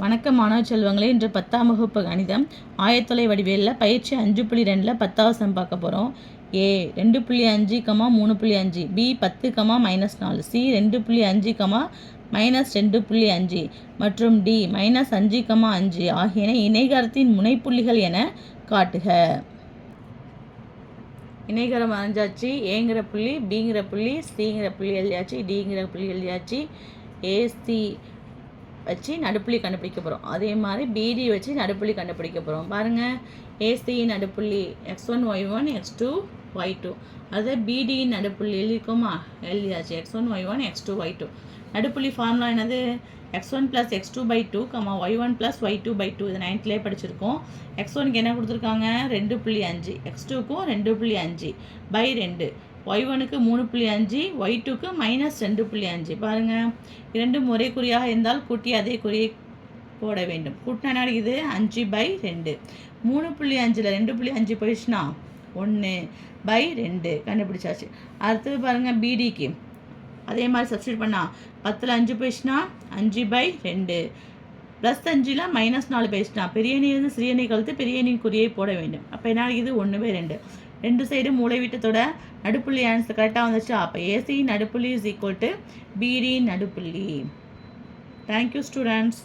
வணக்கம் மாணவ செல்வங்களே இன்று பத்தாம் வகுப்பு கணிதம். ஆயத்தொலை வடிவேலில் பயிற்சி அஞ்சு புள்ளி ரெண்டில் பத்தாவது சம் பார்க்க போகிறோம் ஏ ரெண்டு புள்ளி அஞ்சு கமா மூணு புள்ளி அஞ்சு. பி பத்து கமா மைனஸ் நாலு. சி ரெண்டு புள்ளி அஞ்சு கமா மைனஸ் ரெண்டு புள்ளி அஞ்சு. மற்றும் டி மைனஸ் அஞ்சு கமா அஞ்சு ஆகியன இணைகரத்தின் முனைப்புள்ளிகள் என காட்டுக. இணைகரம் அஞ்சாச்சு. ஏங்கிற புள்ளி பிங்கிற புள்ளி சிங்கிற புள்ளி எழுதியாச்சு. டிங்கிற புள்ளி எழுதியாச்சு. ஏசி வச்சு நடுப்புள்ளி கண்டுபிடிக்க போகிறோம் அதே மாதிரி பிடி வச்சு நடுப்புள்ளி கண்டுபிடிக்க போகிறோம் பாருங்கள் AC நடுப்புள்ளி X one Y one X two Y two அது பிடி நடுப்புள்ளி எழுதிக்கோமா எழுதியாச்சு. X one Y one X two Y two நடுப்புள்ளி formula என்னது? X one plus X two by two comma Y one plus Y two by two இது நைன்த்லேயே படிச்சிருக்கோம். X ஒனுக்கு என்ன கொடுத்துருக்காங்க? ரெண்டு புள்ளி அஞ்சு. எக்ஸ் டூக்கும் ரெண்டு புள்ளி அஞ்சு பை ரெண்டு. ஒய் ஒனுக்கு மூணு புள்ளி அஞ்சு ஒய் டூக்கு மைனஸ் ரெண்டு புள்ளி அஞ்சு. பாருங்கள் இரண்டு ஒரே குறியாக இருந்தால் கூட்டி அதே குறியை போட வேண்டும். கூட்டினா என்ன அஞ்சு பை ரெண்டு. மூணு புள்ளி அஞ்சில் ரெண்டு புள்ளி அஞ்சு போயிடுச்சுன்னா ஒன்று பை ரெண்டு. கண்டுபிடிச்சாச்சு. அடுத்தது பாருங்கள் பிடிக்கு அதே மாதிரி சப்ஸ்டியூட் பண்ணால் பத்தில் அஞ்சு போயிடுச்சுன்னா அஞ்சு பை ரெண்டு. ப்ளஸ் அஞ்சில் மைனஸ் நாலு பேசினா பெரிய அணியிலிருந்து சிறிய கழுத்து பெரிய அணியின் குறியை போட வேண்டும். அப்போ என்ன இது ஒன்று பை ரெண்டு. ரெண்டு சைடும் மூளை வீட்டத்தோட நடுப்புள்ளி ஆன்சர் கரெக்டாக வந்துச்சு அப்போ ஏசி நடுப்புள்ளி இஸ் ஈக்குவல் டு பிடி நடுப்புள்ளி. Thank you students